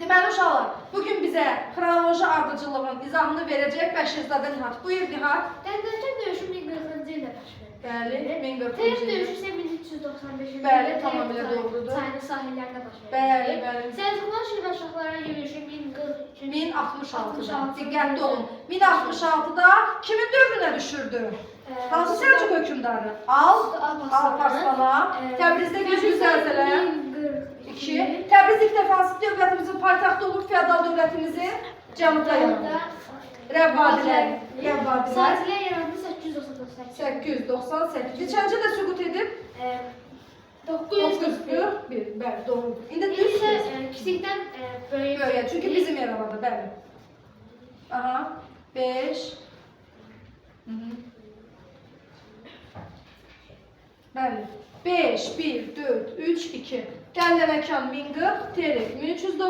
Deməli uşaqlar, bu gün bizə xronoloji ardıcıllığın izahını verəcək Bəşirzadə Nihat. Buyur Nihat. Dərbəçən döyüşü 1040-cı ildə baş verir. Bəli, Teres 1040-cı il. döyüşü isə 1395-ci ildə Bəli, tamamilə doğrudur. Çayının sahillərində baş verir. Bəli, bəli. Səlcuqlar Şirvanşahlara yürüyüşü 1043-cü 1066-da. 66. Diqqətli olun. 1066-da kimin dövrünə düşürdü? Ee, Hansı Səlcuq hökmdarı? Al, Alparslan'a. Təbrizdə güclü zəlzələ. 2. Təbriz ilk hansı dövlətimizin paytaxtı olub, feodal dövlətimizin cənubda yarandı. Rəvvadilər. Rəvvadilər. Saatilər yarandı 898. 898. Neçənci də süqut edib? Ee, 941. 941. Bəli, doğrudur. İndi e, kiçikdən böyük. Böyle, çünkü bizim yaramada, bəli. Aha, 5. Bəli. 5, 1, 4, 3, 2. Gəlinə məkan 1040, terik 1300.